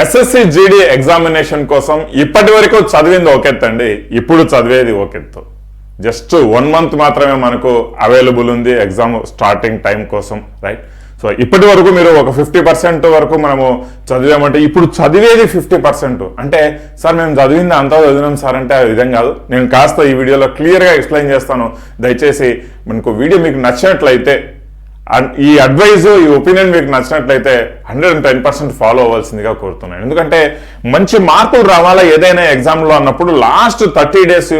SSC GD examination కోసం ఇప్పటి వరకు చదివింది ఒకెత్తండి ఇప్పుడు చదివేది ఒకెత్తు జస్ట్ వన్ మంత్ మాత్రమే మనకు అవైలబుల్ ఉంది ఎగ్జామ్ స్టార్టింగ్ టైం కోసం రైట్ సో ఇప్పటి వరకు మీరు ఒక ఫిఫ్టీ పర్సెంట్ వరకు మనము చదివామంటే ఇప్పుడు చదివేది ఫిఫ్టీ పర్సెంట్ అంటే సార్ మేము చదివింది అంతా చదివినాం సార్ అంటే ఆ విధం కాదు. నేను కాస్త ఈ వీడియోలో క్లియర్గా ఎక్స్ప్లెయిన్ చేస్తాను. దయచేసి మనకు వీడియో మీకు నచ్చినట్లయితే ఈ అడ్వైజ్ ఈ ఒపీనియన్ మీకు నచ్చినట్లయితే hundred and ten percent follow అవ్వాల్సిందిగా కోరుతున్నాను. ఎందుకంటే మంచి మార్కులు రావాలా ఏదైనా ఎగ్జామ్లో అన్నప్పుడు లాస్ట్ థర్టీ డేస్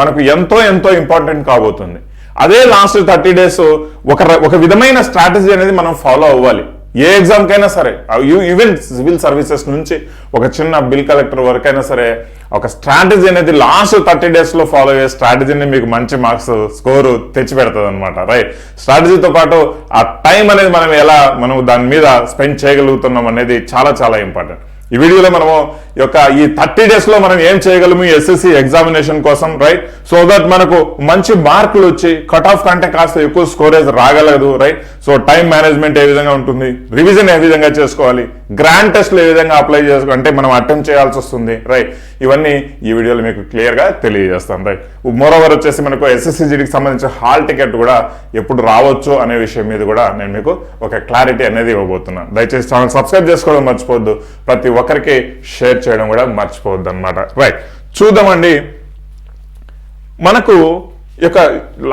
మనకు ఎంతో ఎంతో ఇంపార్టెంట్ కాబోతుంది. అదే లాస్ట్ థర్టీ డేస్ ఒక ఒక విధమైన స్ట్రాటజీ అనేది మనం ఫాలో అవ్వాలి. ఏ ఎగ్జామ్కైనా సరే ఈవెన్ సివిల్ సర్వీసెస్ నుంచి ఒక చిన్న బిల్ కలెక్టర్ వరకు అయినా సరే ఒక స్ట్రాటజీ అనేది లాస్ట్ థర్టీ డేస్లో ఫాలో అయ్యే స్ట్రాటజీని మీకు మంచి మార్క్స్ స్కోరు తెచ్చి పెడుతుంది అనమాట రైట్? స్ట్రాటజీతో పాటు ఆ టైం అనేది మనం ఎలా మనం దాని మీద స్పెండ్ చేయగలుగుతున్నాం అనేది చాలా చాలా ఇంపార్టెంట్. ఈ వీడియోలో మనము ఈ యొక్క ఈ థర్టీ డేస్లో మనం ఏం చేయగలము? ఎస్ఎస్సి ఎగ్జామినేషన్ కోసం రైట్ సో దట్ మనకు మంచి మార్కులు వచ్చి కట్ ఆఫ్ కంటే కాస్త ఎక్కువ స్కోరేజ్ రాగలదు రైట్ సో టైం మేనేజ్మెంట్ ఏ విధంగా ఉంటుంది? రివిజన్ ఏ విధంగా చేసుకోవాలి? గ్రాండ్ టెస్ట్లు ఏ విధంగా అప్లై చేసుకో అంటే మనం అటెంప్ట్ చేయాల్సి వస్తుంది రైట్ ఇవన్నీ ఈ వీడియోలో మీకు క్లియర్గా తెలియజేస్తాం రైట్ మోరోవర్ వచ్చేసి మనకు ఎస్ఎస్సిజిడికి సంబంధించిన హాల్ టికెట్ కూడా ఎప్పుడు రావచ్చు అనే విషయం మీద కూడా నేను మీకు ఒక క్లారిటీ అనేది ఇవ్వబోతున్నాను. దయచేసి ఛానల్ సబ్స్క్రైబ్ చేసుకోవడం మర్చిపోవద్దు. ప్రతి ఒక్కరికి షేర్ చేయడం కూడా మర్చిపోవద్దు అనమాట రైట్ చూద్దామండి. మనకు యొక్క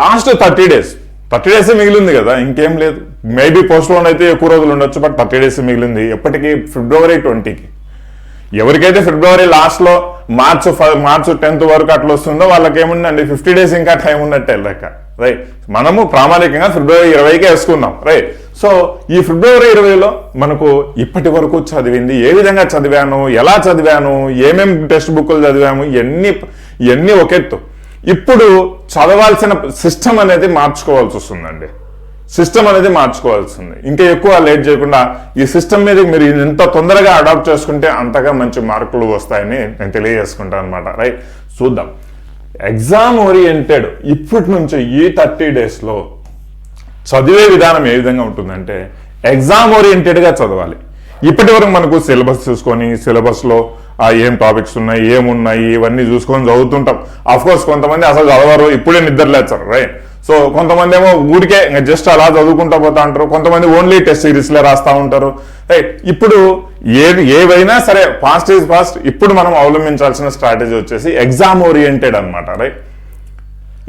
last thirty days thirty days మిగిలింది కదా ఇంకేం లేదు. మేబీ పోస్ట్ పోన్ అయితే ఎక్కువ రోజులు ఉండొచ్చు బట్ థర్టీ డేస్ మిగిలింది. ఎప్పటికీ ఫిబ్రవరి ట్వంటీకి ఎవరికైతే ఫిబ్రవరి లాస్ట్లో మార్చ్ మార్చ్ టెన్త్ వరకు అట్లా వస్తుందో వాళ్ళకి ఏముందండి ఫిఫ్టీ డేస్ ఇంకా టైం ఉన్నట్టే లెక్క. రైట్ మనము ప్రామాణికంగా ఫిబ్రవరి ఇరవైకే వేసుకున్నాం రైట్ సో ఈ ఫిబ్రవరి ఇరవైలో మనకు ఇప్పటి వరకు చదివింది. ఏ విధంగా చదివాను? ఎలా చదివాను? ఏమేం టెక్స్ట్ బుక్లు చదివాము? ఎన్ని ఎన్ని ఒకెత్తు. ఇప్పుడు చదవాల్సిన సిస్టమ్ అనేది మార్చుకోవాల్సి వస్తుందండి. సిస్టమ్ అనేది మార్చుకోవాల్సింది. ఇంకా ఎక్కువ లేట్ చేయకుండా ఈ సిస్టమ్ మీద మీరు ఎంత తొందరగా అడాప్ట్ చేసుకుంటే అంతగా మంచి మార్కులు వస్తాయని నేను తెలియజేసుకుంటాను అనమాట రైట్? చూద్దాం. ఎగ్జామ్ ఓరియంటెడ్ ఇప్పటి నుంచి ఈ థర్టీ డేస్లో చదివే విధానం ఏ విధంగా ఉంటుందంటే ఎగ్జామ్ ఓరియంటెడ్గా చదవాలి. ఇప్పటి వరకు మనకు సిలబస్ చూసుకొని సిలబస్లో ఆ ఏం టాపిక్స్ ఉన్నాయి ఏమున్నాయి ఇవన్నీ చూసుకొని చదువుతుంటాం. కోర్స్ కొంతమంది అసలు చదవరు ఇప్పుడే నిద్ర లేచారు రైట్? సో కొంతమంది ఏమో ఊరికే జస్ట్ అలా చదువుకుంటా పోతా ఉంటారు కొంతమంది ఓన్లీ టెస్ట్ సిరీస్లే రాస్తూ ఉంటారు. రైట్ ఇప్పుడు ఏది ఏవైనా సరే ఫాస్ట్ ఈజ్ ఫాస్ట్ ఇప్పుడు మనం అవలంబించాల్సిన స్ట్రాటజీ వచ్చేసి ఎగ్జామ్ ఓరియంటెడ్ అనమాట రైట్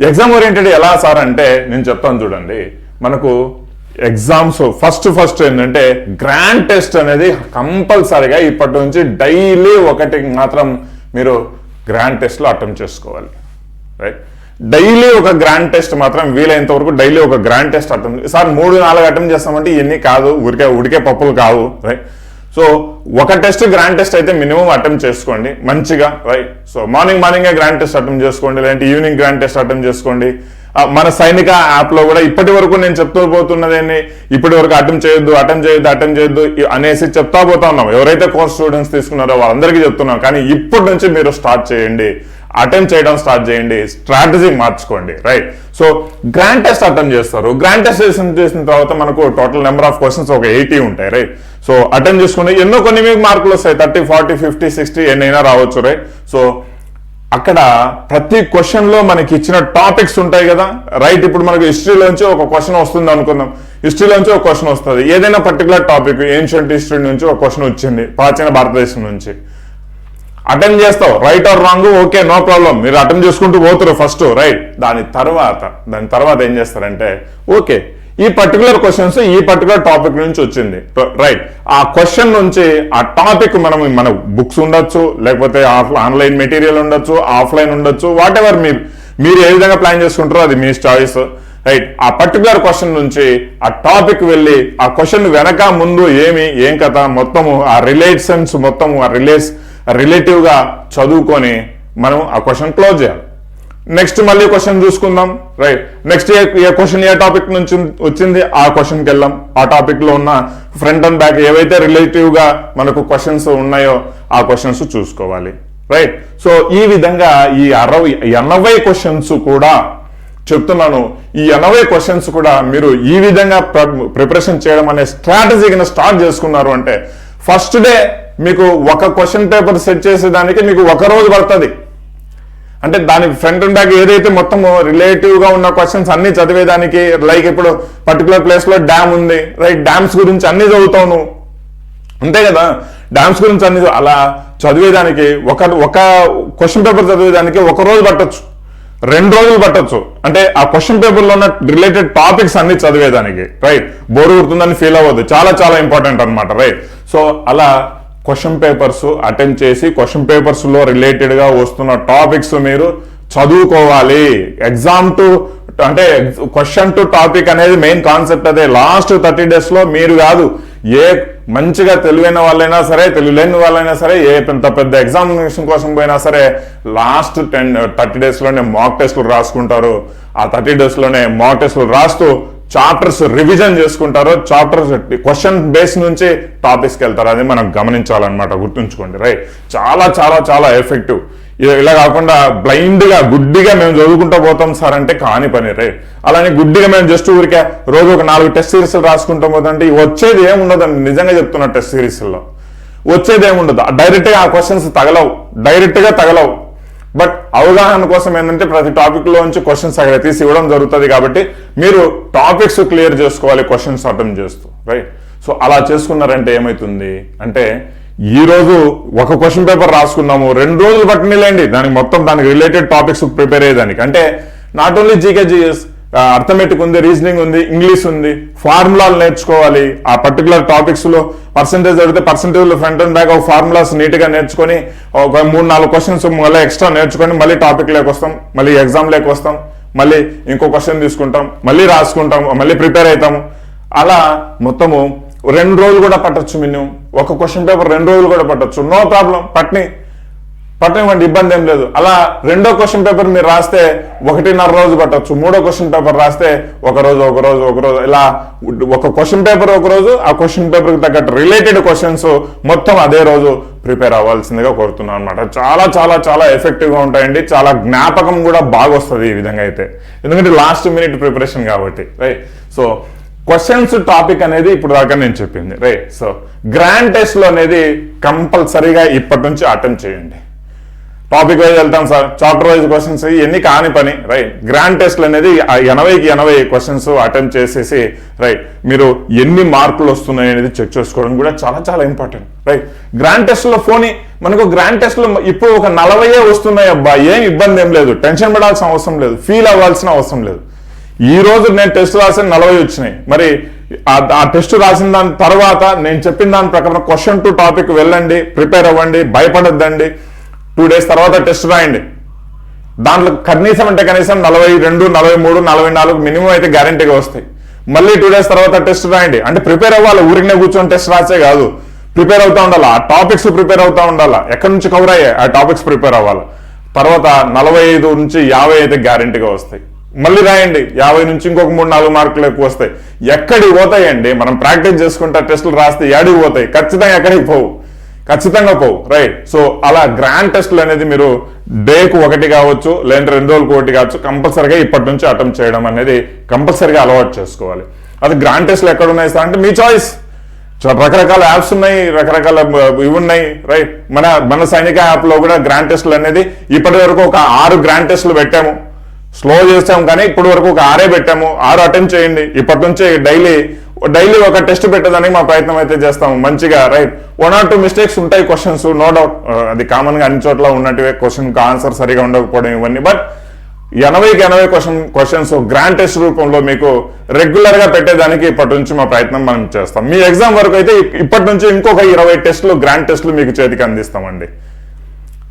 ఎగ్జామ్ ఓరియంటెడ్ ఎలా సార్ అంటే నేను చెప్తాను చూడండి. మనకు ఎగ్జామ్స్ ఫస్ట్ ఫస్ట్ ఏంటంటే గ్రాండ్ టెస్ట్ అనేది కంపల్సరీగా ఇప్పటి నుంచి డైలీ ఒకటి మాత్రం మీరు గ్రాండ్ టెస్ట్లో అటెంప్ట్ చేసుకోవాలి రైట్ డైలీ ఒక గ్రాండ్ టెస్ట్ మాత్రం వీలైనంత వరకు డైలీ ఒక గ్రాండ్ టెస్ట్ అటెంప్ట్ సార్ మూడు నాలుగు అటెంప్ట్ చేస్తామంటే ఇవన్నీ కాదు ఉరికే ఉడికే పప్పులు కావు రైట్ సో ఒక టెస్ట్ గ్రాండ్ టెస్ట్ అయితే మినిమం అటెంప్ట్ చేసుకోండి మంచిగా రైట్ సో మార్నింగ్ మార్నింగే గ్రాండ్ టెస్ట్ అటెంప్ట్ చేసుకోండి లేదంటే ఈవినింగ్ గ్రాండ్ టెస్ట్ అటెంప్ట్ చేసుకోండి. మన సైనిక యాప్లో కూడా ఇప్పటి వరకు నేను చెప్తూ పోతున్నదేంటి ఇప్పటి వరకు అటెంప్ట్ చేయొద్దు అటెంప్ట్ చేయొద్దు అటెంప్ట్ చేయొద్దు అనేసి చెప్తా పోతా ఉన్నాం. ఎవరైతే కోర్స్ స్టూడెంట్స్ తీసుకున్నారో వాళ్ళందరికీ చెప్తున్నాం. కానీ ఇప్పటి నుంచి మీరు స్టార్ట్ చేయండి. అటెంప్ట్ చేయడం స్టార్ట్ చేయండి స్ట్రాటజీ మార్చుకోండి right so grand test attempt చేస్తారు. గ్రాండ్ టెస్ట్ చేసిన తర్వాత మనకు టోటల్ నెంబర్ ఆఫ్ క్వశ్చన్స్ ఒక ఎయిటీ ఉంటాయి రైట్ సో అటెంప్ట్ చేసుకుని ఎన్నో కొన్ని మీకు మార్కులు వస్తాయి. థర్టీ ఫార్టీ ఫిఫ్టీ సిక్స్టీ ఎన్నైనా రావచ్చు రైట్ సో అక్కడ ప్రతి క్వశ్చన్లో మనకి ఇచ్చిన టాపిక్స్ ఉంటాయి కదా? రైట్ ఇప్పుడు మనకు హిస్టరీలోంచి ఒక క్వశ్చన్ వస్తుంది అనుకుందాం. హిస్టరీలోంచి ఒక క్వశ్చన్ వస్తుంది. ఏదైనా పర్టికులర్ టాపిక్ ఏన్షియంట్ హిస్టరీ నుంచి ఒక క్వశ్చన్ వచ్చింది ప్రాచీన భారతదేశం నుంచి. అటెండ్ చేస్తావు. Right or wrong okay no problem మీరు అటెండ్ చేసుకుంటూ పోతారు ఫస్ట్ రైట్ దాని తర్వాత దాని తర్వాత ఏం చేస్తారంటే ఓకే ఈ పర్టికులర్ క్వశ్చన్స్ ఈ పర్టికులర్ టాపిక్ నుంచి వచ్చింది. రైట్ ఆ క్వశ్చన్ నుంచి ఆ టాపిక్ మనం మన బుక్స్ ఉండొచ్చు లేకపోతే ఆన్లైన్ మెటీరియల్ ఉండొచ్చు ఆఫ్లైన్ ఉండొచ్చు వాట్ ఎవర్ మీరు మీరు ఏ విధంగా ప్లాన్ చేసుకుంటారో అది మీ చాయిస్ రైట్ ఆ పర్టికులర్ క్వశ్చన్ నుంచి ఆ టాపిక్ వెళ్ళి ఆ క్వశ్చన్ వెనక ముందు ఏమి ఏం కథ మొత్తము ఆ రిలేషన్స్ మొత్తము ఆ రిలేస్ రిలేటివ్గా చదువుకొని మనం ఆ క్వశ్చన్ క్లోజ్ చేయాలి. నెక్స్ట్ మళ్ళీ క్వశ్చన్ చూసుకుందాం రైట్ నెక్స్ట్ ఏ క్వశ్చన్ ఏ టాపిక్ నుంచి వచ్చింది ఆ క్వశ్చన్కి వెళ్ళాం ఆ టాపిక్లో ఉన్న ఫ్రంట్ అండ్ బ్యాక్ ఏవైతే రిలేటివ్గా మనకు క్వశ్చన్స్ ఉన్నాయో ఆ క్వశ్చన్స్ చూసుకోవాలి రైట్ సో ఈ విధంగా ఈ అరవై ఎనభై క్వశ్చన్స్ కూడా చెప్తున్నాను. ఈ ఎనభై క్వశ్చన్స్ కూడా మీరు ఈ విధంగా ప్రిపరేషన్ చేయడం అనే స్ట్రాటజీ కింద స్టార్ట్ చేసుకున్నారు అంటే ఫస్ట్ డే మీకు ఒక క్వశ్చన్ పేపర్ సెట్ చేసేదానికి మీకు ఒక రోజు పడుతుంది. అంటే దాని ఫ్రంట్ అండ్ బ్యాక్ ఏదైతే మొత్తం రిలేటివ్గా ఉన్న క్వశ్చన్స్ అన్ని చదివేదానికి లైక్ ఇప్పుడు పర్టికులర్ ప్లేస్లో డ్యామ్ ఉంది రైట్ డ్యామ్స్ గురించి అన్ని చదువుతావు నువ్వు. అంతే కదా? డ్యామ్స్ గురించి అన్ని అలా చదివేదానికి ఒక ఒక క్వశ్చన్ పేపర్ చదివేదానికి ఒక రోజు పట్టొచ్చు. రెండు రోజులు పట్టొచ్చు. అంటే ఆ క్వశ్చన్ పేపర్లో ఉన్న రిలేటెడ్ టాపిక్స్ అన్ని చదివేదానికి రైట్ బోర్ కొడుతుందని ఫీల్ అవ్వద్దు చాలా చాలా ఇంపార్టెంట్ అనమాట రైట్ సో అలా క్వశ్చన్ పేపర్స్ అటెండ్ చేసి క్వశ్చన్ పేపర్స్లో రిలేటెడ్గా వస్తున్న టాపిక్స్ మీరు చదువుకోవాలి. ఎగ్జామ్ టు అంటే క్వశ్చన్ టు టాపిక్ అనేది మెయిన్ కాన్సెప్ట్ అదే. లాస్ట్ థర్టీ డేస్లో మీరు కాదు ఏ మంచిగా తెలివైన వాళ్ళైనా సరే తెలియలేని వాళ్ళైనా సరే ఏ పెద్ద పెద్ద ఎగ్జామినేషన్ కోసం పోయినా సరే లాస్ట్ టెన్ థర్టీ డేస్లోనే మాక్ టెస్ట్లు రాసుకుంటారు. ఆ థర్టీ డేస్లోనే మాక్ టెస్ట్లు రాస్తూ చాప్టర్స్ రివిజన్ చేసుకుంటారు చాప్టర్స్ క్వశ్చన్ బేస్ నుంచి టాపిక్స్కి వెళ్తారు అది మనం గమనించాలన్నమాట గుర్తుంచుకోండి రైట్? చాలా చాలా చాలా ఎఫెక్టివ్. ఇలా కాకుండా బ్లైండ్గా గుడ్డిగా మేము చదువుకుంటూ పోతాం సార్ అంటే కాని పని రే అలానే గుడ్డిగా మేము జస్ట్ ఊరికే రోజు ఒక నాలుగు టెస్ట్ సిరీస్ రాసుకుంటాం పోతుంటే వచ్చేది ఏముండదండి? నిజంగా చెప్తున్నా టెస్ట్ సిరీస్లో వచ్చేది ఏముండదు? డైరెక్ట్గా ఆ క్వశ్చన్స్ తగలవు. డైరెక్ట్గా తగలవు. బట్ అవగాహన కోసం ఏంటంటే ప్రతి టాపిక్లో నుంచి క్వశ్చన్స్ అక్కడ తీసి ఇవ్వడం జరుగుతుంది కాబట్టి మీరు టాపిక్స్ క్లియర్ చేసుకోవాలి క్వశ్చన్స్ అటెంప్ట్ చేస్తూ రైట్ సో అలా చేసుకున్నారంటే ఏమవుతుంది అంటే ఈ రోజు ఒక క్వశ్చన్ పేపర్ రాసుకున్నాము రెండు రోజులు పట్టినలేండి. దానికి మొత్తం దానికి రిలేటెడ్ టాపిక్స్ ప్రిపేర్ అయ్యేదానికి. అంటే not only GK GS arithmetic ఉంది రీజనింగ్ ఉంది ఇంగ్లీష్ ఉంది ఫార్ములాలు నేర్చుకోవాలి. ఆ పర్టికులర్ టాపిక్స్లో పర్సంటేజ్ అడిగితే పర్సంటేజ్ ఫ్రంట్ అండ్ బ్యాక్ ఒక ఫార్ములాస్ నీట్గా నేర్చుకొని ఒక మూడు నాలుగు క్వశ్చన్స్ మళ్ళీ ఎక్స్ట్రా నేర్చుకొని మళ్ళీ టాపిక్ లేక వస్తాం. మళ్ళీ ఎగ్జామ్ లేక వస్తాం. మళ్ళీ ఇంకో క్వశ్చన్ తీసుకుంటాం. మళ్ళీ రాసుకుంటాం. మళ్ళీ ప్రిపేర్ అవుతాము అలా మొత్తము రెండు రోజులు కూడా పట్టచ్చు మినిమం ఒక క్వశ్చన్ పేపర్ రెండు రోజులు కూడా పట్టచ్చు. నో ప్రాబ్లం పట్ని పట్టనివ్వండి ఇబ్బంది ఏం లేదు. అలా రెండో క్వశ్చన్ పేపర్ మీరు రాస్తే ఒకటిన్నర రోజు పట్టొచ్చు. మూడో క్వశ్చన్ పేపర్ రాస్తే ఒక రోజు ఒక రోజు ఒక రోజు. ఇలా ఒక క్వశ్చన్ పేపర్ ఒక రోజు ఆ క్వశ్చన్ పేపర్కి తగ్గట్టు రిలేటెడ్ క్వశ్చన్స్ మొత్తం అదే రోజు ప్రిపేర్ అవ్వాల్సిందిగా కోరుతున్నాను అనమాట చాలా చాలా చాలా ఎఫెక్టివ్గా ఉంటాయండి. చాలా జ్ఞాపకం కూడా బాగా వస్తుంది ఈ విధంగా అయితే. ఎందుకంటే లాస్ట్ మినిట్ ప్రిపరేషన్ కాబట్టి రైట్ సో క్వశ్చన్స్ టాపిక్ అనేది ఇప్పుడు దాకా నేను చెప్పింది రైట్ సో గ్రాండ్ టెస్ట్లో అనేది కంపల్సరీగా ఇప్పటి నుంచి అటెంప్ట్ చేయండి. టాపిక్ వైజ్ వెళ్తాం సార్. చాప్టర్ వైజ్ క్వశ్చన్స్ ఇవన్నీ కాని పని రైట్ గ్రాండ్ టెస్ట్లు అనేది ఎనభైకి ఎనభై క్వశ్చన్స్ అటెంప్ట్ చేసేసి రైట్ మీరు ఎన్ని మార్కులు వస్తున్నాయి అనేది చెక్ చేసుకోవడం కూడా చాలా చాలా ఇంపార్టెంట్ రైట్ గ్రాండ్ టెస్ట్లో ఫోన్ మనకు గ్రాండ్ టెస్ట్లో ఇప్పుడు ఒక నలభైయే వస్తున్నాయి అబ్బా ఏం ఇబ్బంది ఏం లేదు. టెన్షన్ పడాల్సిన అవసరం లేదు. ఫీల్ అవ్వాల్సిన అవసరం లేదు. ఈ రోజు నేను టెస్ట్ రాసిన నలభై వచ్చినాయి. మరి ఆ- ఆ టెస్ట్ రాసిన దాని తర్వాత నేను చెప్పిన దాని ప్రకారం క్వశ్చన్ టు టాపిక్ వెళ్ళండి ప్రిపేర్ అవ్వండి భయపడొద్దండి. టూ డేస్ తర్వాత టెస్ట్ రాయండి. దాంట్లో కనీసం అంటే కనీసం నలభై రెండు నలభై మూడు నలభై నాలుగు మినిమం అయితే గ్యారంటీగా వస్తాయి. మళ్ళీ టూ డేస్ తర్వాత టెస్ట్ రాయండి. అంటే ప్రిపేర్ అవ్వాలి ఊరికనే కూర్చొని టెస్ట్ రాసే కాదు. ప్రిపేర్ అవుతా ఉండాలి? ఆ టాపిక్స్ ప్రిపేర్ అవుతా ఉండాలి? ఎక్కడి నుంచి కవర్ అయ్యాయి? ఆ టాపిక్స్ ప్రిపేర్ అవ్వాలి? తర్వాత నలభై ఐదు నుంచి యాభై అయితే గ్యారంటీగా వస్తాయి. మళ్ళీ రాయండి. యాభై నుంచి ఇంకొక మూడు నాలుగు మార్కులు ఎక్కువ వస్తాయి. ఎక్కడికి పోతాయండి? మనం ప్రాక్టీస్ చేసుకుంటా టెస్టులు రాస్తే ఏడికి పోతాయి? ఖచ్చితంగా ఎక్కడికి పోవు. ఖచ్చితంగా పోవు రైట్ సో అలా గ్రాండ్ టెస్ట్లు అనేది మీరు డేకు ఒకటి కావచ్చు లేదంటే రెండు రోజులకు ఒకటి కావచ్చు కంపల్సరీగా ఇప్పటి నుంచి అటెంప్ట్ చేయడం అనేది కంపల్సరీగా అలవాటు చేసుకోవాలి. అది గ్రాండ్ టెస్ట్లు ఎక్కడ ఉన్నాయి సార్? అంటే మీ చాయిస్ రకరకాల యాప్స్ ఉన్నాయి రకరకాల uh, ఇవి ఉన్నాయి రైట్ మన మన సైనిక యాప్లో కూడా గ్రాండ్ టెస్ట్లు అనేది ఇప్పటి వరకు ఒక ఆరు గ్రాండ్ టెస్ట్లు పెట్టాము. స్లో చేస్తాం కానీ ఇప్పటి వరకు ఒక ఆరే పెట్టాము. ఆరు అటెంప్ట్ చేయండి. ఇప్పటి నుంచి డైలీ డైలీ ఒక టెస్ట్ పెట్టడానికి మా ప్రయత్నం అయితే చేస్తాము. మంచిగా right one or two mistakes ఉంటాయి క్వశ్చన్స్ నో డౌట్ అది కామన్గా అన్ని చోట్ల ఉన్నట్టువే క్వశ్చన్కి ఆన్సర్ సరిగా ఉండకపోవడం ఇవన్నీ. బట్ ఎనభైకి ఎనభై క్వశ్చన్ క్వశ్చన్స్ గ్రాండ్ టెస్ట్ రూపంలో మీకు రెగ్యులర్గా పెట్టేదానికి ఇప్పటి నుంచి మా ప్రయత్నం మనం చేస్తాం. మీ ఎగ్జామ్ వరకు అయితే ఇప్పటి నుంచి ఇంకొక ఇరవై టెస్టులు గ్రాండ్ టెస్టులు మీకు చేతికి అందిస్తామండి.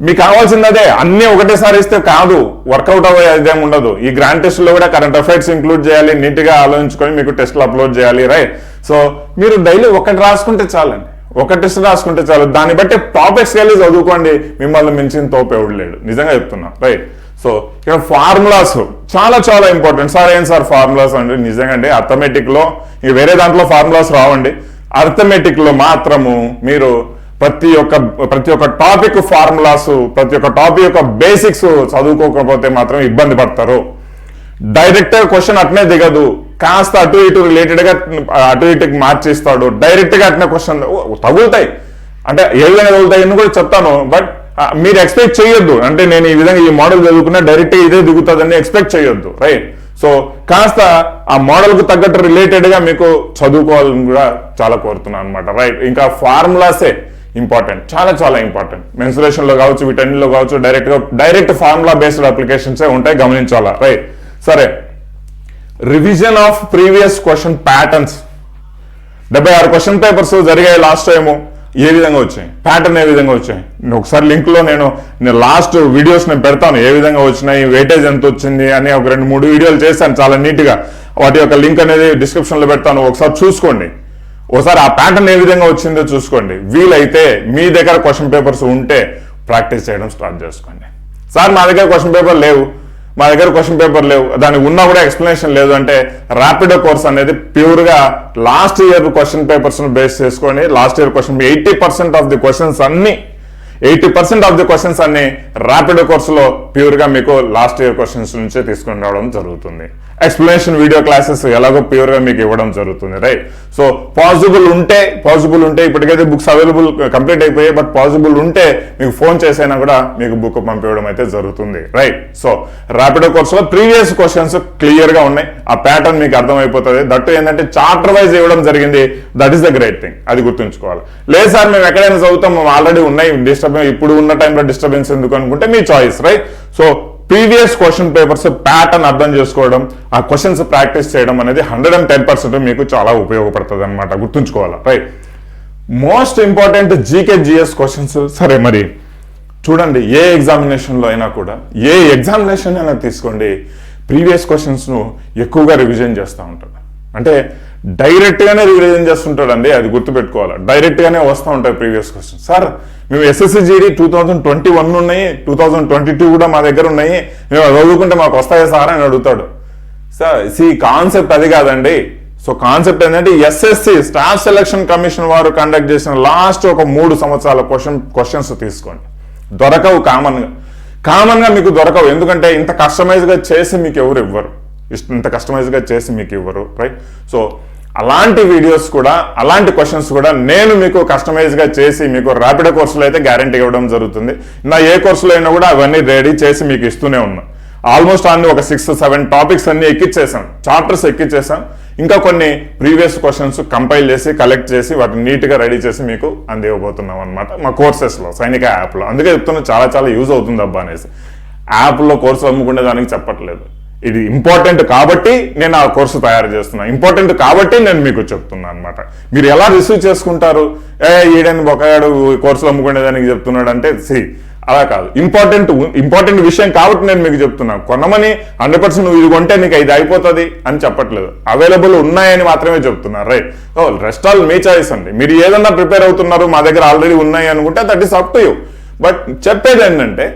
మీకు కావాల్సింది అదే అన్ని ఒకటేసారి ఇస్తే కాదు వర్కౌట్ అవ్వే ఉండదు. ఈ గ్రాండ్ టెస్ట్లో కూడా కరెంట్ అఫైర్స్ ఇంక్లూడ్ చేయాలి నీట్గా ఆలోచించుకొని మీకు టెస్ట్లు అప్లోడ్ చేయాలి రైట్ సో మీరు డైలీ ఒకటి రాసుకుంటే చాలండి. ఒక టెస్ట్ రాసుకుంటే చాలు. దాన్ని బట్టి టాపిక్స్ వెళ్ళి చదువుకోండి. మిమ్మల్ని మించిన తోపు లేడు. నిజంగా చెప్తున్నా రైట్ సో ఇక్కడ ఫార్ములాస్ చాలా చాలా ఇంపార్టెంట్ సార్ ఏం సార్ ఫార్ములాస్ అంటే నిజంగా అండి అథమెటిక్లో ఇక వేరే దాంట్లో ఫార్ములాస్ రావండి. అర్థమెటిక్లో మాత్రము మీరు ప్రతి ఒక్క ప్రతి ఒక్క టాపిక్ ఫార్ములాస్ ప్రతి ఒక్క టాపిక్ యొక్క బేసిక్స్ చదువుకోకపోతే మాత్రం ఇబ్బంది పడతారు. డైరెక్ట్ క్వశ్చన్ అట్నే దిగదు. కాస్త అటు ఇటు రిలేటెడ్గా అటు ఇటుకి మార్చిస్తాడు. డైరెక్ట్గా అట్నే క్వశ్చన్ తగులుతాయి. అంటే ఏ విధంగా అని కూడా చెప్తాను. బట్ మీరు ఎక్స్పెక్ట్ చేయొద్దు. అంటే నేను ఈ విధంగా ఈ మోడల్ చదువుకున్నా డైరెక్ట్ ఇదే దిగుతుందని ఎక్స్పెక్ట్ చేయొద్దు. రైట్ సో కాస్త ఆ మోడల్కు తగ్గట్టు రిలేటెడ్గా మీకు చదువుకోవాలని కూడా చాలా కోరుతున్నాను అనమాట రైట్ ఇంకా ఫార్ములాసే. ఇంపార్టెంట్ చాలా చాలా ఇంపార్టెంట్ మెన్సురేషన్లో కావచ్చు వీటన్నిలో కావచ్చు డైరెక్ట్గా డైరెక్ట్ ఫార్ములా బేస్డ్ అప్లికేషన్స్ ఉంటాయి గమనించాలా? రైట్ సరే. Revision of previous question patterns డెబ్బై ఆరు క్వశ్చన్ పేపర్స్ జరిగాయి లాస్ట్ టైము ఏ విధంగా వచ్చాయి? ప్యాటర్న్ ఏ విధంగా వచ్చాయి? ఒకసారి లింక్లో నేను నేను లాస్ట్ వీడియోస్ నేను పెడతాను. ఏ విధంగా వచ్చినాయి వెయిటేజ్ ఎంత వచ్చింది అని ఒక రెండు మూడు వీడియోలు చేశాను. చాలా నీట్గా వాటి యొక్క లింక్ అనేది డిస్క్రిప్షన్లో పెడతాను. ఒకసారి చూసుకోండి. ఒకసారి ఆ ప్యాటర్న్ ఏ విధంగా వచ్చిందో చూసుకోండి. వీలైతే మీ దగ్గర క్వశ్చన్ పేపర్స్ ఉంటే ప్రాక్టీస్ చేయడం స్టార్ట్ చేసుకోండి. సార్ మా దగ్గర క్వశ్చన్ పేపర్ లేవు. మా దగ్గర క్వశ్చన్ పేపర్ లేవు. దానికి ఉన్నా కూడా ఎక్స్ప్లెనేషన్ లేదు అంటే ర్యాపిడో కోర్స్ అనేది ప్యూర్గా లాస్ట్ ఇయర్ క్వశ్చన్ పేపర్స్ను బేస్ చేసుకొని last year question eighty percent of the questions అన్ని eighty percent of the questions అన్ని ర్యాపిడో కోర్సులో ప్యూర్గా మీకు లాస్ట్ ఇయర్ క్వశ్చన్స్ నుంచే తీసుకుని రావడం జరుగుతుంది. ఎక్స్ప్లెనేషన్ వీడియో క్లాసెస్ ఎలాగో ప్యూర్గా మీకు ఇవ్వడం జరుగుతుంది రైట్ సో పాసిబుల్ ఉంటే పాసిబుల్ ఉంటే ఇప్పటికైతే బుక్స్ అవైలబుల్ కంప్లీట్ అయిపోయాయి బట్ పాసిబుల్ ఉంటే మీకు ఫోన్ చేసైనా కూడా మీకు బుక్ పంపించడం అయితే జరుగుతుంది రైట్ సో ర్యాపిడో కోర్సులో ప్రీవియస్ క్వశ్చన్స్ క్లియర్గా ఉన్నాయి. ఆ ప్యాటర్న్ మీకు అర్థమైపోతుంది. దట్టు ఏంటంటే చార్టర్ వైజ్ ఇవ్వడం జరిగింది. That is the great thing అది గుర్తుంచుకోవాలి. లేదు సార్ మేము ఎక్కడైనా చదువుతాం ఆల్రెడీ ఉన్నాయి. డిస్టర్బెన్స్ ఇప్పుడు ఉన్న టైంలో డిస్టర్బెన్స్ ఎందుకు అనుకుంటే మీ choice right so previous question papers pattern అర్థం చేసుకోవడం ఆ క్వశ్చన్స్ ప్రాక్టీస్ చేయడం అనేది హండ్రెడ్ అండ్ టెన్ పర్సెంట్ మీకు చాలా ఉపయోగపడుతుంది అనమాట గుర్తుంచుకోవాలి? Right. Most important GK GS questions సరే మరి చూడండి ఏ ఎగ్జామినేషన్లో అయినా కూడా ఏ ఎగ్జామినేషన్ అయినా తీసుకోండి ప్రీవియస్ క్వశ్చన్స్ను ఎక్కువగా రివిజన్ చేస్తూ ఉంటాడు అంటే డైరెక్ట్గానే రివిజన్ చేస్తుంటాడండి అది గుర్తుపెట్టుకోవాలి? డైరెక్ట్గానే వస్తూ ఉంటాయి ప్రీవియస్ క్వశ్చన్ సార్ మేము SSC GD two thousand twenty one ఉన్నాయి టూ థౌజండ్ ట్వంటీ టూ కూడా మా దగ్గర ఉన్నాయి. మేము చదువుకుంటే మాకు వస్తాయా సార్ అని అడుగుతాడు. సార్ సి కాన్సెప్ట్ అది కాదండి. సో కాన్సెప్ట్ ఏంటంటే ఎస్ఎస్సి స్టాఫ్ సెలక్షన్ కమిషన్ వారు కండక్ట్ చేసిన లాస్ట్ ఒక మూడు సంవత్సరాల క్వశ్చన్ క్వశ్చన్స్ తీసుకోండి. దొరకవు కామన్గా కామన్గా మీకు దొరకవు. ఎందుకంటే ఇంత కస్టమైజ్గా చేసి మీకు ఎవరు ఇవ్వరు. ఇంత కస్టమైజ్గా చేసి మీకు ఇవ్వరు రైట్ సో అలాంటి వీడియోస్ కూడా అలాంటి క్వశ్చన్స్ కూడా నేను మీకు కస్టమైజ్గా చేసి మీకు ర్యాపిడో కోర్సులో అయితే గ్యారంటీ ఇవ్వడం జరుగుతుంది. నా ఏ కోర్సులో అయినా కూడా అవన్నీ రెడీ చేసి మీకు ఇస్తూనే ఉన్నా. ఆల్మోస్ట్ అన్ని ఒక సిక్స్ సెవెన్ టాపిక్స్ అన్ని ఎక్కిచ్చేసాం. చాప్టర్స్ ఎక్కిచ్చేసాం. ఇంకా కొన్ని ప్రీవియస్ క్వశ్చన్స్ కంపైల్ చేసి కలెక్ట్ చేసి వాటిని నీట్గా రెడీ చేసి మీకు అందివ్వబోతున్నాం అనమాట మా కోర్సెస్లో సైనిక యాప్లో. అందుకే చెప్తున్నా చాలా చాలా యూజ్ అవుతుంది అబ్బా అనేసి. యాప్లో కోర్సు అమ్ముకునే దానికి చెప్పట్లేదు. ఇది ఇంపార్టెంట్ కాబట్టి నేను ఆ కోర్సు తయారు చేస్తున్నా. ఇంపార్టెంట్ కాబట్టి నేను మీకు చెప్తున్నాను అనమాట మీరు ఎలా రిసీవ్ చేసుకుంటారు? ఏ ఈడని బొకాయాడు కోర్సులు అమ్ముకునేదానికి చెప్తున్నాడు అంటే సి అలా కాదు. ఇంపార్టెంట్ ఇంపార్టెంట్ విషయం కాబట్టి నేను మీకు చెప్తున్నా. కొనమని హండ్రెడ్ పర్సెంట్ నువ్వు ఇది కొంటే నీకు ఇది అయిపోతుంది అని చెప్పట్లేదు. అవైలబుల్ ఉన్నాయని మాత్రమే చెప్తున్నారు రైట్ ఓ రెస్ట్ ఆల్ మీ చాయిస్ అండి. మీరు ఏదన్నా ప్రిపేర్ అవుతున్నారు మా దగ్గర ఆల్రెడీ ఉన్నాయి అనుకుంటే that is up to you but చెప్పేది ఏంటంటే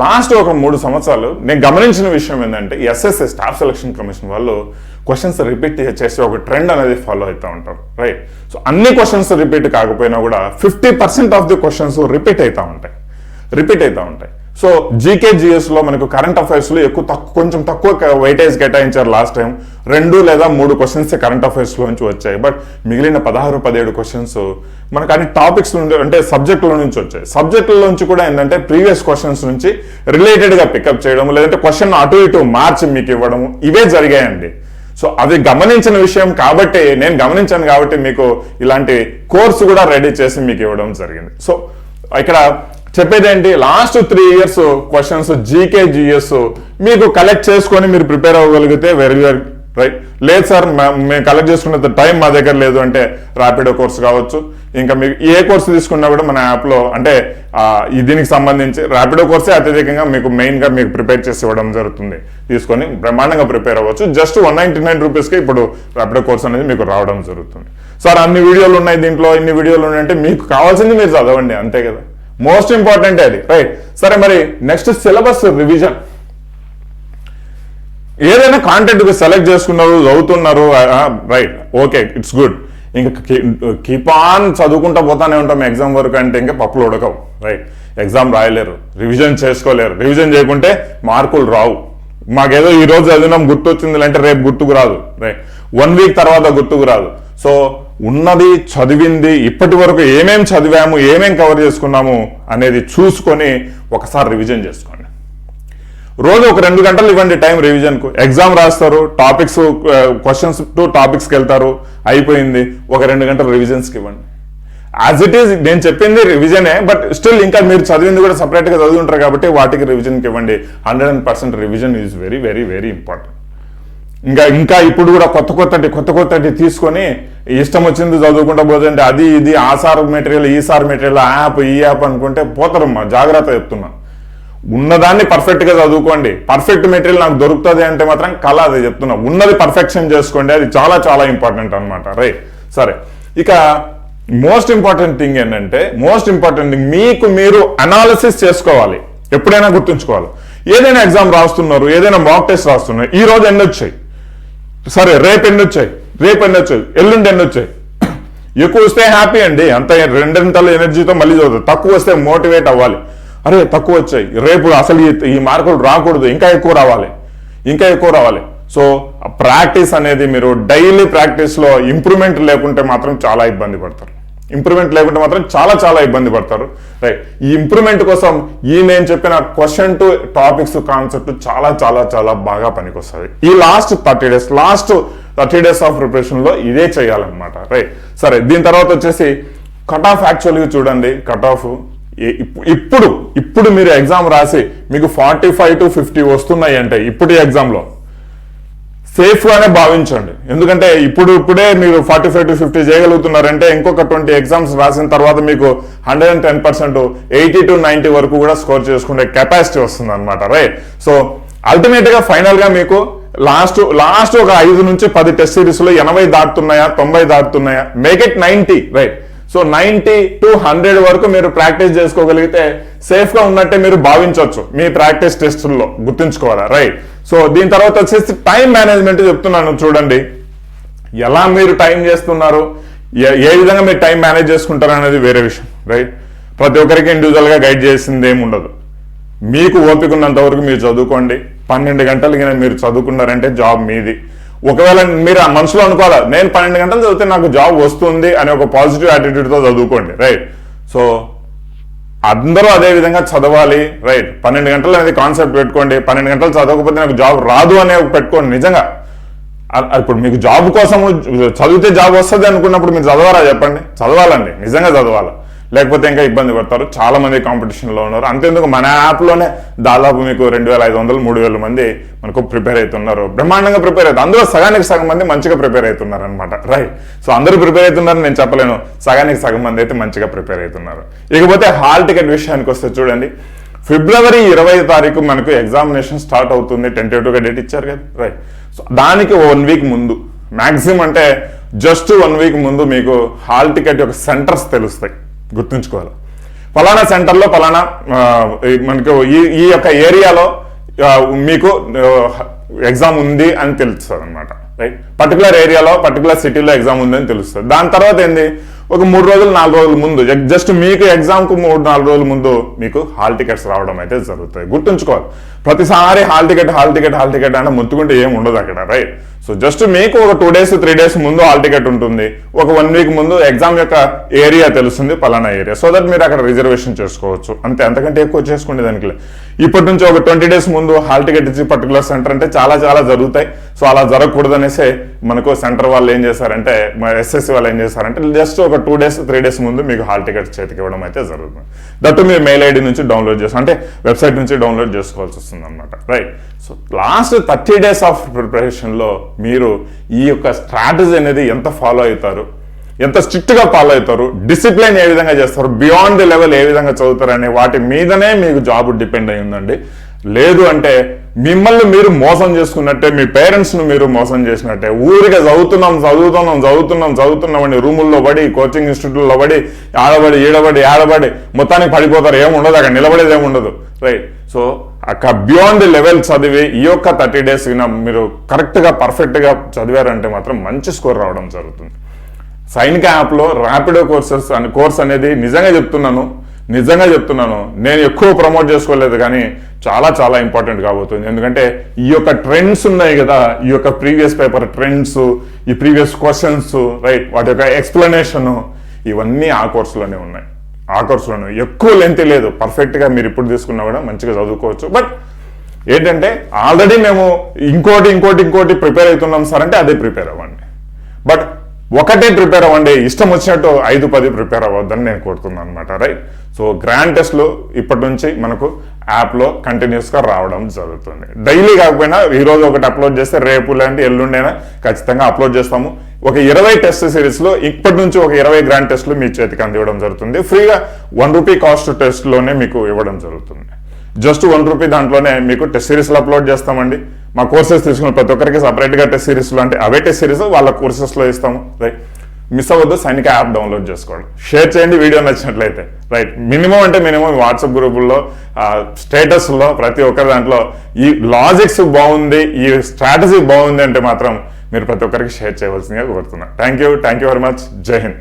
లాస్ట్ ఒక మూడు సంవత్సరాలు నేను గమనించిన విషయం ఏంటంటే ఎస్ఎస్ఎస్ స్టాఫ్ సెలక్షన్ కమిషన్ వాళ్ళు క్వశ్చన్స్ రిపీట్ చేసే ఒక ట్రెండ్ అనేది ఫాలో అవుతూ ఉంటారు రైట్ సో అన్ని క్వశ్చన్స్ రిపీట్ కాకపోయినా కూడా fifty percent of the questions repeat అవుతూ ఉంటాయి రిపీట్ అవుతూ ఉంటాయి. సో జీకే మనకు కరెంట్ అఫైర్స్లో ఎక్కువ తక్కువ కొంచెం తక్కువ వెయిటేజ్ కేటాయించారు లాస్ట్ టైం రెండు లేదా మూడు క్వశ్చన్స్ కరెంట్ అఫైర్స్లో నుంచి వచ్చాయి. బట్ మిగిలిన పదహారు పదిహేడు క్వశ్చన్స్ మనకు అన్ని టాపిక్స్ నుండి అంటే సబ్జెక్టుల నుంచి వచ్చాయి. సబ్జెక్టుల నుంచి కూడా ఏంటంటే ప్రీవియస్ క్వశ్చన్స్ నుంచి రిలేటెడ్గా పికప్ చేయడం లేదంటే క్వశ్చన్ అటు ఇటు మార్చి మీకు ఇవ్వడం ఇవే జరిగాయండి. సో అవి గమనించిన విషయం కాబట్టి నేను గమనించాను కాబట్టి మీకు ఇలాంటి కోర్సు కూడా రెడీ చేసి మీకు ఇవ్వడం జరిగింది. సో ఇక్కడ చెప్పేదేంటి? Last three years questions GK GS మీకు కలెక్ట్ చేసుకొని మీరు ప్రిపేర్ అవ్వగలిగితే వెరీ వెరీ రైట్ లేదు సార్ మేము కలెక్ట్ చేసుకున్న టైం మా దగ్గర లేదు అంటే ర్యాపిడో కోర్స్ కావచ్చు. ఇంకా మీకు ఏ కోర్సు తీసుకున్నా కూడా మన యాప్లో అంటే దీనికి సంబంధించి ర్యాపిడో కోర్సే అత్యధికంగా మీకు మెయిన్గా మీకు ప్రిపేర్ చేసి ఇవ్వడం జరుగుతుంది. తీసుకొని బ్రహ్మాండంగా ప్రిపేర్ అవ్వచ్చు. జస్ట్ వన్ నైంటీ నైన్ రూపీస్కి ఇప్పుడు ర్యాపిడో కోర్స్ అనేది మీకు రావడం జరుగుతుంది. సార్ అన్ని వీడియోలు ఉన్నాయి దీంట్లో ఇన్ని వీడియోలు ఉన్నాయంటే మీకు కావాల్సింది మీరు చదవండి అంతే కదా. మోస్ట్ ఇంపార్టెంట్ అది రైట్ సరే మరి నెక్స్ట్ సిలబస్ రివిజన్ ఏదైనా కాంటెంట్ సెలెక్ట్ చేసుకున్నారు చదువుతున్నారు రైట్ ఓకే ఇట్స్ గుడ్ ఇంకా కీప్ ఆన్ చదువుకుంటా పోతానే ఉంటాం ఎగ్జామ్ వరకు అంటే ఇంకా పప్పులు ఉడకవు రైట్ ఎగ్జామ్ రాయలేరు రివిజన్ చేసుకోలేరు. రివిజన్ చేయకుంటే మార్కులు రావు. మాకేదో ఈ రోజు చదివినాం గుర్తు వచ్చింది అంటే రేపు గుర్తుకు రాదు రైట్ వన్ వీక్ తర్వాత గుర్తుకు రాదు. సో ఉన్నది చదివింది ఇప్పటి వరకు ఏమేం చదివాము ఏమేం కవర్ చేసుకున్నాము అనేది చూసుకొని ఒకసారి రివిజన్ చేసుకోండి. రోజు ఒక రెండు గంటలు ఇవ్వండి టైం రివిజన్కు ఎగ్జామ్ రాస్తారు టాపిక్స్ క్వశ్చన్స్ టు టాపిక్స్కి వెళ్తారు అయిపోయింది. ఒక రెండు గంటలు రివిజన్స్కి ఇవ్వండి. యాజ్ ఇట్ ఈస్ నేను చెప్పింది రివిజనే బట్ స్టిల్ ఇంకా మీరు చదివింది కూడా సపరేట్గా చదివి ఉంటారు కాబట్టి వాటికి రివిజన్కి ఇవ్వండి. Hundred and percent revision is very very very important ఇంకా ఇంకా ఇప్పుడు కూడా కొత్త కొత్తటి కొత్త కొత్తటి తీసుకొని ఇష్టం వచ్చింది చదువుకుంటా పోతుంటే అది ఇది ఆ సార్ మెటీరియల్ ఈ సార్ మెటీరియల్ ఆ యాప్ ఈ యాప్ అనుకుంటే పోతారమ్మా జాగ్రత్త చెప్తున్నా. ఉన్నదాన్ని పర్ఫెక్ట్గా చదువుకోండి. పర్ఫెక్ట్ మెటీరియల్ నాకు దొరుకుతుంది అంటే మాత్రం కళ అదే చెప్తున్నా. ఉన్నది పర్ఫెక్షన్ చేసుకోండి. అది చాలా చాలా ఇంపార్టెంట్ అనమాట రైట్ సరే. ఇక మోస్ట్ ఇంపార్టెంట్ థింగ్ ఏంటంటే మోస్ట్ ఇంపార్టెంట్ థింగ్ మీకు మీరు అనాలిసిస్ చేసుకోవాలి. ఎప్పుడైనా గుర్తుంచుకోవాలి. ఏదైనా ఎగ్జామ్ రాస్తున్నారు ఏదైనా మాక్ టెస్ట్ రాస్తున్నారు ఈ రోజు ఎన్ని వచ్చాయి. సరే రేపు ఎన్ని వచ్చాయి? రేపు ఎన్ని వచ్చాయి? ఎల్లుండి ఎన్ని వచ్చాయి? ఎక్కువ వస్తే హ్యాపీ అండి. అంత రెండింతల ఎనర్జీతో మళ్ళీ చదువుతుంది తక్కువ వస్తే మోటివేట్ అవ్వాలి. అరే తక్కువ వచ్చాయి. రేపు అసలు ఈ- ఈ మార్కులు రాకూడదు. ఇంకా ఎక్కువ రావాలి. ఇంకా ఎక్కువ రావాలి. సో ప్రాక్టీస్ అనేది మీరు డైలీ ప్రాక్టీస్లో ఇంప్రూవ్మెంట్ లేకుంటే మాత్రం చాలా ఇబ్బంది పడతారు. ఇంప్రూవ్మెంట్ లేకుంటే మాత్రం చాలా చాలా ఇబ్బంది పడతారు. రైట్ ఈ ఇంప్రూవ్మెంట్ కోసం ఈ నేను చెప్పిన క్వశ్చన్ టు టాపిక్స్ కాన్సెప్ట్ చాలా చాలా చాలా బాగా పనికొస్తుంది. ఈ last thirty days last thirty days of ప్రిపరేషన్లో ఇదే చేయాలన్నమాట. రైట్ సరే దీని తర్వాత వచ్చేసి కట్ ఆఫ్ యాక్చువల్గా చూడండి. కట్ ఆఫ్ ఇప్పుడు ఇప్పుడు మీరు ఎగ్జామ్ రాసి మీకు ఫార్టీ ఫైవ్ టు ఫిఫ్టీ వస్తున్నాయి అంటే ఇప్పుడు ఎగ్జామ్లో సేఫ్గానే భావించండి. ఎందుకంటే ఇప్పుడు ఇప్పుడే మీరు ఫార్టీ ఫైవ్ టు ఫిఫ్టీ చేయగలుగుతున్నారంటే ఇంకొక ట్వంటీ ఎగ్జామ్స్ రాసిన తర్వాత మీకు hundred and ten percent eighty to ninety వరకు కూడా స్కోర్ చేసుకునే కెపాసిటీ వస్తుంది అనమాట రైట్ సో అల్టిమేట్గా ఫైనల్గా మీకు లాస్ట్ లాస్ట్ ఒక ఐదు నుంచి పది టెస్ట్ సిరీస్లో ఎనభై దాటుతున్నాయా తొంభై దాటుతున్నాయా? Make it ninety right so ninety to hundred వరకు మీరు ప్రాక్టీస్ చేసుకోగలిగితే సేఫ్గా ఉన్నట్టే మీరు భావించవచ్చు మీ ప్రాక్టీస్ టెస్టుల్లో. గుర్తుంచుకోవాలా? రైట్ సో దీని తర్వాత వచ్చేసి టైం మేనేజ్మెంట్ చెప్తున్నాను చూడండి. ఎలా మీరు టైం చేస్తున్నారు? ఏ- ఏ విధంగా మీరు టైం మేనేజ్ చేసుకుంటారు అనేది వేరే విషయం. రైట్ ప్రతి ఒక్కరికి ఇండివిజువల్గా గైడ్ చేసింది ఏమి ఉండదు. మీకు ఓపిక ఉన్నంత వరకు మీరు చదువుకోండి. పన్నెండు గంటలకి మీరు చదువుకున్నారంటే జాబ్ మీది. ఒకవేళ మీరు ఆ మనసులో అనుకోవాలి నేను పన్నెండు గంటలు చదివితే నాకు జాబ్ వస్తుంది అనే ఒక పాజిటివ్ యాటిట్యూడ్తో చదువుకోండి రైట్ సో అందరూ అదే విధంగా చదవాలి రైట్ పన్నెండు గంటలు అనేది కాన్సెప్ట్ పెట్టుకోండి పన్నెండు గంటలు చదవకపోతే నాకు జాబ్ రాదు అనే ఒక పెట్టుకోండి నిజంగా. ఇప్పుడు మీకు జాబ్ కోసం చదివితే జాబ్ వస్తుంది అనుకున్నప్పుడు మీరు చదవాలా చెప్పండి? చదవాలండి నిజంగా చదవాలి. లేకపోతే ఇంకా ఇబ్బంది పడతారు. చాలా మంది కాంపిటీషన్లో ఉన్నారు. అంతేందుకు మన యాప్లోనే దాదాపు మీకు రెండు వేల ఐదు వందలు మూడు వేల మంది మనకు ప్రిపేర్ అవుతున్నారు. బ్రహ్మాండంగా ప్రిపేర్ అవుతారు. అందులో సగానికి సగం మంది మంచిగా ప్రిపేర్ అవుతున్నారు అనమాట రైట్ సో అందరూ ప్రిపేర్ అవుతున్నారని నేను చెప్పలేను. సగానికి సగం మంది అయితే మంచిగా ప్రిపేర్ అవుతున్నారు. ఇకపోతే హాల్ టికెట్ విషయానికి వస్తే చూడండి. ఫిబ్రవరి ఇరవై తారీఖు మనకు ఎగ్జామినేషన్ స్టార్ట్ అవుతుంది. టెంటేటివ్గా డేట్ ఇచ్చారు కదా. రైట్ సో దానికి వన్ వీక్ ముందు మ్యాక్సిమం అంటే జస్ట్ వన్ వీక్ ముందు మీకు హాల్ టికెట్ యొక్క సెంటర్స్ తెలుస్తాయి. గుర్తుంచుకోవాలి. ఫలానా సెంటర్లో ఫలానా మనకు ఈ ఈ యొక్క ఏరియాలో మీకు ఎగ్జామ్ ఉంది అని తెలుస్తుంది అనమాట రైట్ పర్టికులర్ ఏరియాలో పర్టికులర్ సిటీలో ఎగ్జామ్ ఉంది అని తెలుస్తుంది. దాని తర్వాత ఏంది? ఒక మూడు రోజులు నాలుగు రోజుల ముందు జస్ట్ మీకు ఎగ్జామ్కు మూడు నాలుగు రోజుల ముందు మీకు హాల్ టికెట్స్ రావడం అయితే జరుగుతాయి. గుర్తుంచుకోవాలి. ప్రతిసారి hall ticket hall ticket hall ticket అంటే ముత్తుకుంటే ఏం ఉండదు అక్కడ రైట్ సో జస్ట్ మీకు ఒక టూ డేస్ త్రీ డేస్ ముందు హాల్ టికెట్ ఉంటుంది. ఒక వన్ వీక్ ముందు ఎగ్జామ్ యొక్క ఏరియా తెలుస్తుంది పలానా ఏరియా సో దట్ మీరు అక్కడ రిజర్వేషన్ చేసుకోవచ్చు. అంతే అంతకంటే ఎక్కువ చేసుకోండి దానికి. ఇప్పటి నుంచి ఒక ట్వంటీ డేస్ ముందు హాల్ టికెట్ ఇచ్చి పర్టికులర్ సెంటర్ అంటే చాలా చాలా జరుగుతాయి. సో అలా జరగకూడదు అనేసి మనకు సెంటర్ వాళ్ళు ఏం చేశారంటే ఎస్ఎస్సి వాళ్ళు ఏం చేశారంటే జస్ట్ ఒక టూ డేస్ త్రీ డేస్ ముందు మీకు హాల్ టికెట్ చేతికి ఇవ్వడం అయితే జరుగుతుంది. దట్టు మీరు మెయిల్ ఐడి నుంచి డౌన్లోడ్ చేసుకో అంటే వెబ్సైట్ నుంచి డౌన్లోడ్ చేసుకోవాల్సి వస్తుంది. అనమాట right so last thirty days of ప్రిపరేషన్లో మీరు ఈ యొక్క స్ట్రాటజీ అనేది ఎంత ఫాలో అవుతారు? ఎంత స్ట్రిక్ట్గా ఫాలో అవుతారు? డిసిప్లిన్ ఏ విధంగా చేస్తారు? బియాండ్ ది లెవెల్ ఏ విధంగా చదువుతారు? అనే వాటి మీదనే మీకు జాబ్ డిపెండ్ అయి ఉందండి. లేదు అంటే మిమ్మల్ని మీరు మోసం చేసుకున్నట్టే మీ పేరెంట్స్ను మీరు మోసం చేసినట్టే ఊరిగా చదువుతున్నాం చదువుతున్నాం చదువుతున్నాం చదువుతున్నాం అని రూముల్లో పడి కోచింగ్ ఇన్స్టిట్యూట్లో పడి ఆడబడి ఈడబడి ఆడబడి మొత్తానికి పడిపోతారు ఏముండదు అక్కడ నిలబడేది ఏముండదు. ఉండదు రైట్ సో అక్కడ బియాండ్ లెవెల్ చదివి ఈ యొక్క థర్టీ డేస్ మీరు కరెక్ట్గా పర్ఫెక్ట్గా చదివారంటే మాత్రం మంచి స్కోర్ రావడం జరుగుతుంది. సైనిక యాప్లో ర్యాపిడో కోర్సెస్ అనే కోర్స్ అనేది నిజంగా చెప్తున్నాను నిజంగా చెప్తున్నాను. నేను ఎక్కువ ప్రమోట్ చేసుకోలేదు కానీ చాలా చాలా ఇంపార్టెంట్ కాబోతుంది. ఎందుకంటే ఈ యొక్క ట్రెండ్స్ ఉన్నాయి కదా ఈ యొక్క ప్రీవియస్ పేపర్ ట్రెండ్స్ ఈ ప్రీవియస్ క్వశ్చన్స్ రైట్ వాటి యొక్క ఎక్స్ప్లెనేషను ఇవన్నీ ఆ కోర్సులోనే ఉన్నాయి. ఆకర్షణను ఎక్కువ లెంత్ లేదు. పర్ఫెక్ట్గా మీరు ఇప్పుడు తీసుకున్నా కూడా మంచిగా చదువుకోవచ్చు. బట్ ఏంటంటే ఆల్రెడీ మేము ఇంకోటి ఇంకోటి ఇంకోటి ప్రిపేర్ అవుతున్నాం సార్ అంటే అదే ప్రిపేర్ అవ్వండి. బట్ ఒకటే ప్రిపేర్ అవ్వండి. ఇష్టం వచ్చినట్టు ఐదు పది ప్రిపేర్ అవ్వద్దని నేను కోరుతున్నాను అనమాట రైట్ సో గ్రాండ్ టెస్ట్లో ఇప్పటి నుంచి మనకు యాప్లో కంటిన్యూస్గా రావడం జరుగుతుంది. డైలీ కాకపోయినా ఈరోజు ఒకటి అప్లోడ్ చేస్తే రేపు లాంటి ఎల్లుండైనా ఖచ్చితంగా అప్లోడ్ చేస్తాము. ఒక ఇరవై టెస్ట్ సిరీస్లో ఇప్పటి నుంచి ఒక ఇరవై గ్రాండ్ టెస్ట్లు మీ చేతికి అందివ్వడం జరుగుతుంది. ఫ్రీగా వన్ రూపీ కాస్ట్ టెస్ట్లోనే మీకు ఇవ్వడం జరుగుతుంది. జస్ట్ వన్ రూపీ దాంట్లోనే మీకు టెస్ట్ సిరీస్లో అప్లోడ్ చేస్తామండి. మా కోర్సెస్ తీసుకున్న ప్రతి ఒక్కరికి సపరేట్గా టెస్ట్ సిరీస్లో అంటే అవే టెస్ట్ సిరీస్ వాళ్ళ కోర్సెస్లో ఇస్తాము. రైట్ మిస్ అవ్వద్దు సైనిక యాప్ డౌన్లోడ్ చేసుకోండి. షేర్ చేయండి వీడియో నచ్చినట్లయితే. రైట్ మినిమం అంటే మినిమం వాట్సాప్ గ్రూపుల్లో స్టేటస్లో ప్రతి ఒక్కరి దాంట్లో ఈ లాజిక్స్ బాగుంది ఈ స్ట్రాటజీ బాగుంది అంటే మాత్రం మీరు ప్రతి ఒక్కరికి షేర్ చేయవలసిందిగా కోరుతున్నాను thank you thank you very much జై హింద్